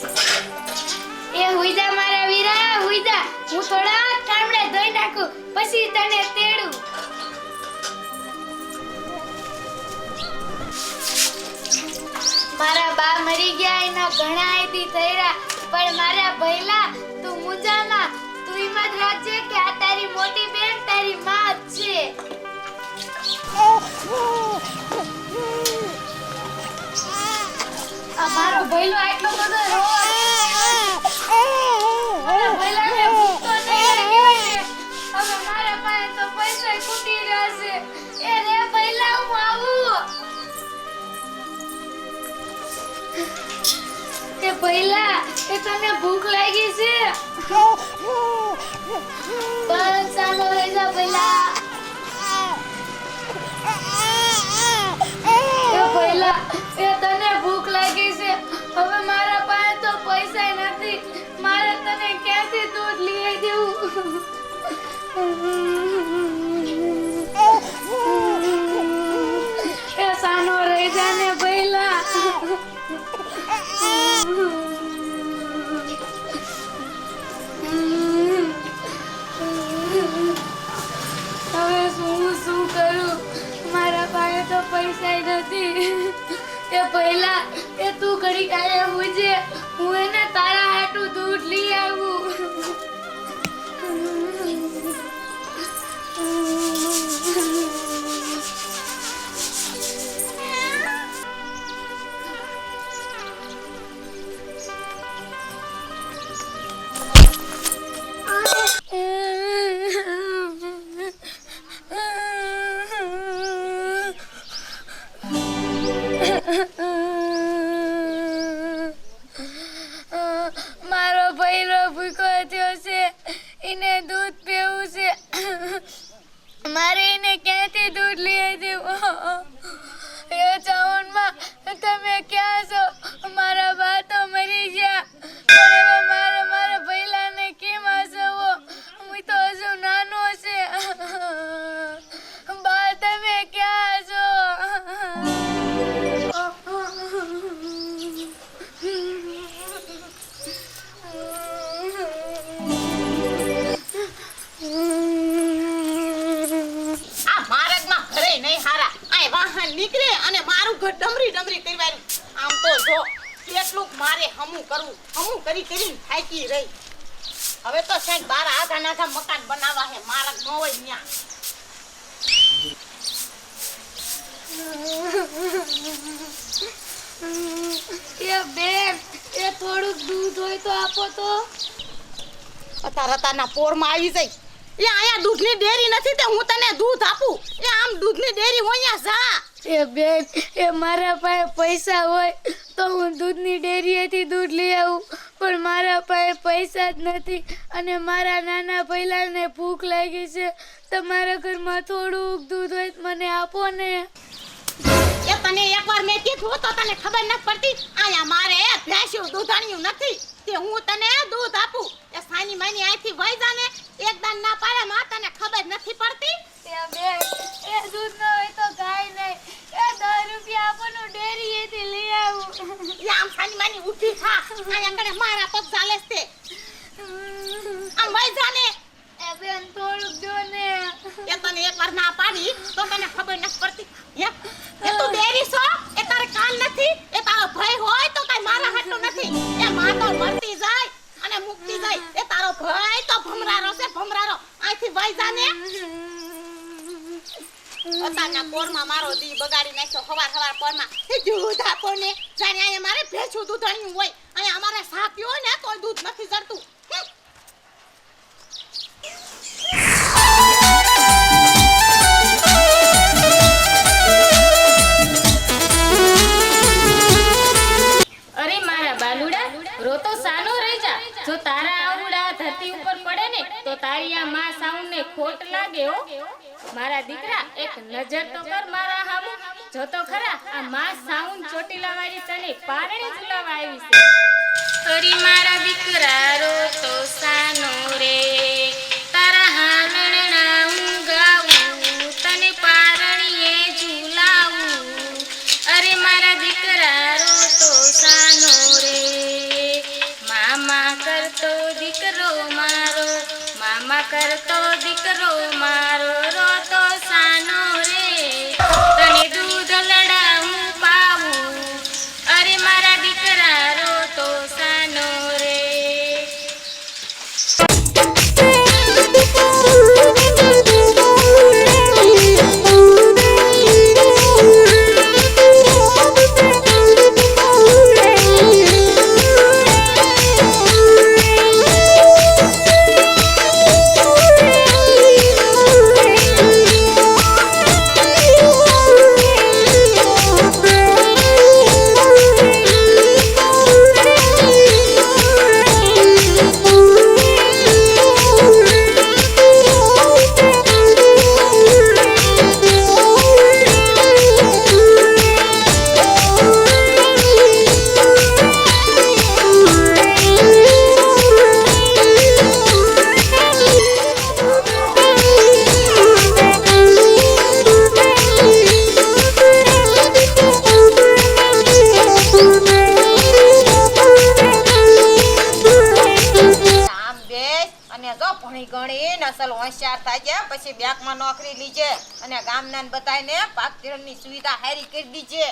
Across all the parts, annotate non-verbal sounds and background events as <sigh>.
એ હુઈદા મારા વીરા હુઈદા હું થોડા ઠામડે ધોઈ નાખું, પછી તને તેડું. મારા બા મરી ગયા, એના ઘણા આયથી થયા પણ મારા ભૈલા તું મુજામાં તું હિંમત રાખજે. મારો ભૈલો આટલો બધો રોવા મારા પાસે ખૂટી રહ્યા છે એ હું આવું. એ ભૈલા એ તને ભૂખ લાગી છે? બસ ચાલો લઈ જા ભૈલા એ ભૈલા એ તને ભૂખ લાગી છે. હવે મારા પાસે તો પૈસા નથી. મારે તને ક્યાંથી દૂધ લઈ દેવું? એ સાનો રહી જાને ભૈલા હવે શું શું કરું? મારા પાસે તો પૈસા નથી. એ પહેલા એ તું ઘડી કાલે પૂછે હું એને તારા હાટું દૂધ લઈ આવું. મારો <laughs> કરવું. હમું કરી કરીને થાકી રહી. હવે તો સાહેબ બાર આધા નાધા મકાન બનાવવા હે મારા ન હોય ત્યાં એ બેન એ થોડુંક દૂધ હોય તો આપો તો. અતારતાના પોરમાં આવી જાય એ અહીંયા દૂધની ડેરી નથી તે હું તને દૂધ આપું. એ આમ દૂધની ડેરી હોય જા. એ બેન, એ મારા પાસે પૈસા હોય તો હું દૂધની ડેરીએથી દૂધ લઈ આવું. પણ મારા પાસે પૈસા જ નથી અને મારા નાના ભૈલાને ભૂખ લાગી છે. તમારા ઘરમાં થોડુંક દૂધ હોય મને આપો ને. એ તને એકવાર મેં કીધું તો તને ખબર ન પડતી? આયા મારે ભેંસ્યું દૂધાણિયું નથી તે હું તને દૂધ આપું. એ સાની માની અહીંથી વહી જાને, એક દાન ના પાડે માં તને ખબર નથી પડતી? એ બેન એ દૂધ ન હોય તો ગાય નહીં. એ દસ રૂપિયા આપો ને હું ડેરીએથી લઈ આવું. આમ સાની માની ઉઠી ખા આ આંગણે મારા પગ ચાલે છે. આમ વહી જાને. એ બેન થોડુંક દો ને. એ તને એકવાર ના પાડી તો તને ખબર ન પડતી. એ તું ડેરી છો? એ તારે કાન નથી? એ તારો ભય હોય તો કઈ મારા હાટું નથી. એ માં તો મરતી જાય અને મુક્તિ જાય. એ તારો ભય તો ભમરારો છે ભમરારો. અહીંથી વહી જાને. પોતાના પોરમાં મારો દી બગાડી નાખ્યો, હવાર હવાર પોરમાં. દૂધ આપો ને જાણે અહીંયા મારે ભેંસું દૂધણિયું હોય. અહીંયા અમારે સા પીવો ને તોય દૂધ નથી જડતું. બાલુડા રોતો સાનો રહી જા. જો તારા આવડા ધરતી ઉપર પડે ને, તો તારી આ માં સાઉન્ડ ને ખોટ લાગે હો. મારા દીકરા, એક નજર તો કર મારા હામું. જો તો ખરા, આ માં સાઉન ચોટીલા વાળી તને પારણે ઝુલાવા આવી છે. અરે મારા દીકરા રોતો સાનો રે. કરતો દીકરો મારો. અસલ હોશિયાર થાય પછી બેંકમાં નોકરી લીજે અને ગામના બતાવીને પાક ધિરાણની સુવિધા હારી કરી દીજે.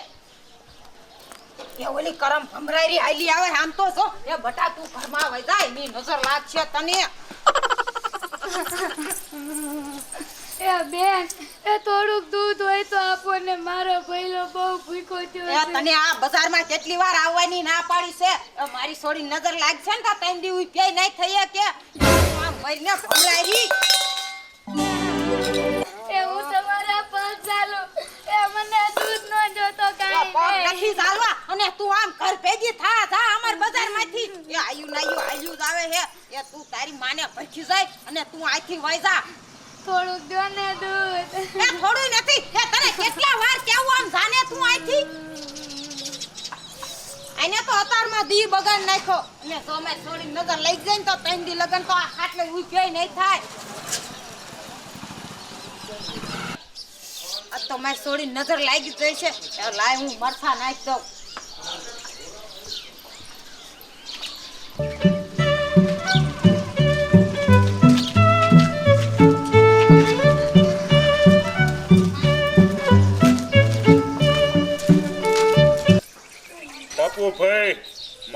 એ ઓલી કરમ ભમરાયરી હાલી આવે આમ તો છો એ બટા તું ઘરમાં વઈ જાય ની નજર લાગશે તને. એ બેન એ થોડુંક દૂધ હોય તો આપો ને મારો ભઈલો બહુ ભૂખ્યો થયો છે. તને આ બજારમાં કેટલી વાર આવવાની ના પાડી છે? મારી છોડી નજર લાગશે ને તો ત્રણ દી ઊભી નહીં થઈ કે? આમ મરીને એવું તમારા પગ ચાલુ. એ મને દૂધ નો જોતો કાઈ પગ નથી ચાલવા. અને તું આમ ઘર ભેગી થા થા અમાર બજારમાંથી. એ આયુ નાયુ આયુ જ આવે હે. એ તું તારી માને ભરખી જાય અને તું આથી વઈ જા. થોડુંક દો ને દૂધ. એ થોડું નથી. એ તને કેટલા વાર કેવું આમ જાને તું આથી આને તો અતારમાં દી બગાડ નાખ્યો. ને તો મેં થોડી નજર લઈ જાય ને તો ત્રણ દી લગન તો આ ખાટલે ઊભી નહીં થાય. આ તો મારી થોડી નજર લાગી જાય છે. લાય હું મરથા નાખી દઉં.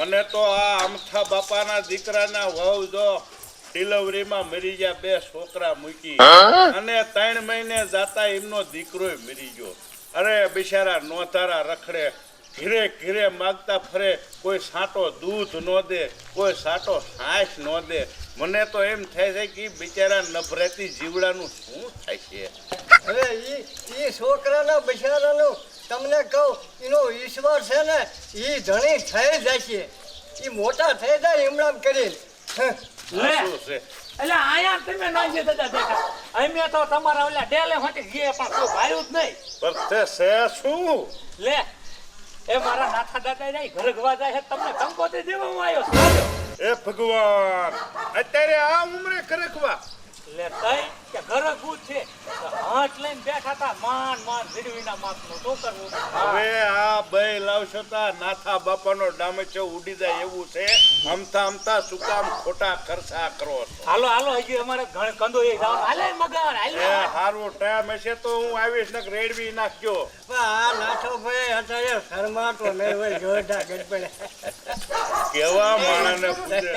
મને તો આ અમથા બાપાના દીકરાના વહુ જો ડિલિવરીમાં મરી ગયા બે છોકરા મૂકી. અને ત્રણ મહિને જાતા એમનો દીકરો મરી ગયો. અરે બિચારા નોધારા રખડે. ઘીરે ઘીરે માગતા ફરે કોઈ સાટો દૂધ ન દે કોઈ સાટો છાશ ન દે. મને તો એમ થાય છે કે બિચારા નભરાતી જીવડાનું શું થાય છે? અરે એ છોકરાના બિચારાનો તમને કહું એનો ઈશ્વર છે ને એ ધણી થઈ જશે. એ મોટા થઈ જાય એમણામ કરીને. એટલે આયા તમે ના દેતા દેતા. દેખા અમે તો તમારા ઓલા ડેલે હોટી ગયે પણ કોઈ ભાયું જ નહીં. પણ તે છે શું? લે એ મારા નાથા દાદા જાય ઘર ગવા જાય છે તમને કંકોત્રી દેવા હું આવ્યો એ ભગવાન અત્યારે આ ઉમરે ખરેખવા લે તઈ કે ઘર છે. હાથ લઈને બેઠા હતા માન માન વીડવીના માપનું શું કરવું હવે આ બે લાવશો નાથા બાપાનો ડામેચો ઉડી જાય એવું છે. હમતા હમતા શું કામ ખોટા ખર્ચા કરો છો? હાલો હાલો હજી અમારે ઘણ કંદો એ જવાનું હાલે મગન હાલે હારું ટાઈમ હશે તો હું આવીશ ને રેડવી નાખ્યો આ નાઠો ભાઈ અત્યારે શરમાતો નહીં હોય જોરદાર ગડબડ. કેવા માણસને પૂછે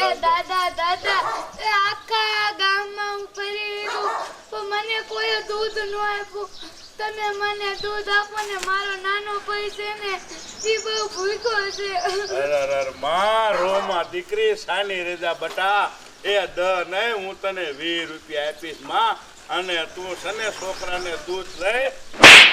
એ દાદા દાદા એ આખા ગામમાં હું ફરી લીધું પણ મને કોઈ દૂધ ન આપ્યું તમે મને દૂધ આપો ને મારો નાનો ભાઈ છે ને એ બહુ ભૂખ્યો છે. અરે અરે માં દીકરી સાની રેજા બટા. એ દ નહીં, હું તને વીસ રૂપિયા આપીશ, માં. અને તું સને છોકરાને દૂધ લઈ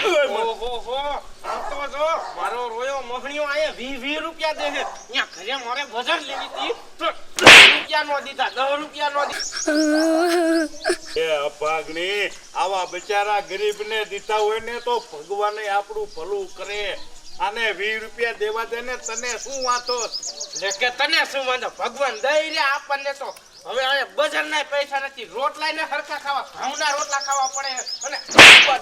ઓહો આમ તો જો મારો રોયો મોહણીયો આયે વી વી રૂપિયા દે છે. અહીંયા ઘરે મારે બજાર લેવી હતી. રૂપિયા નો દીધા દસ રૂપિયા નો દીધા. એ અપાગણી આવા બિચારા ગરીબને દીધા હોય ને તો ભગવાને આપણું ભલું કરે. અને વી રૂપિયા દેવા દે ને તને શું વાંધો? એટલે કે તને શું વાંધો? ભગવાન દઈ રહ્યા આપણને તો. હવે અહીંયા બજારના પૈસા નથી. રોટલા ને હરખા ખાવા. ઘઉંના રોટલા ખાવા પડે અને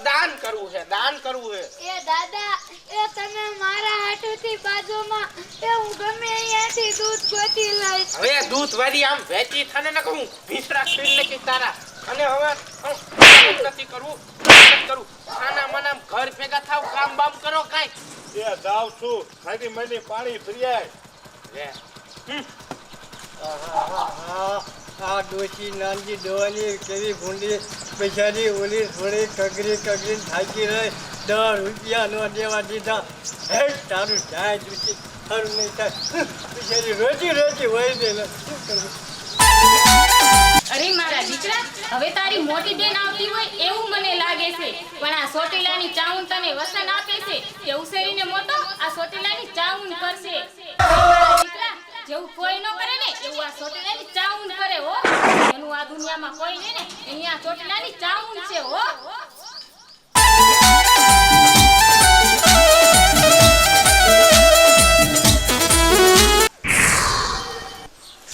દાન કરવું છે દાન કરવું છે. એ દાદા એ તમે મારા હાથોથી બાજુમાં એ હું ગમે અહીંયાથી દૂધ ગોતી લાવીશ હવે દૂધ વાળી આમ વેચી થાને ને કહું ભીસરા છીણ નાખી તારા. અને હવે હું નથી કરવું કરું ખાના મનામ ઘર ભેગા થાવ કામ બામ કરો કાઈ. એ જાવ છું. ખાલી મને પાણી ફરિયાય લે. આહાહાહા. આ ડોશી, નાનજી, દવાની કેવી ભૂંડી, પૈસાની ઓલી થોડી કગરી કગરી થાકી રહી. દસ રૂપિયા નો દેવા દીધા. હે, તારું જાય ડોશી, તારું નહીં થાય. બિચારી રોજી રોજી હોય ને અરે મારા દીકરા, હવે તારી મોટી બેન આવતી હોય એવું મને લાગે છે. પણ આ સોટીલાની ચાઉન તને વસન આપે છે. કે ઉસેરીને મોટો? આ સોટીલાની ચાઉન કરશે. જેવું કોઈ ન કરે ને, એવું આ સોટીલાની ચાઉન કરે હો. એનું આ દુનિયામાં કોઈ નહીં ને, અહીંયા ચોટીલાની ચાઉન છે હો.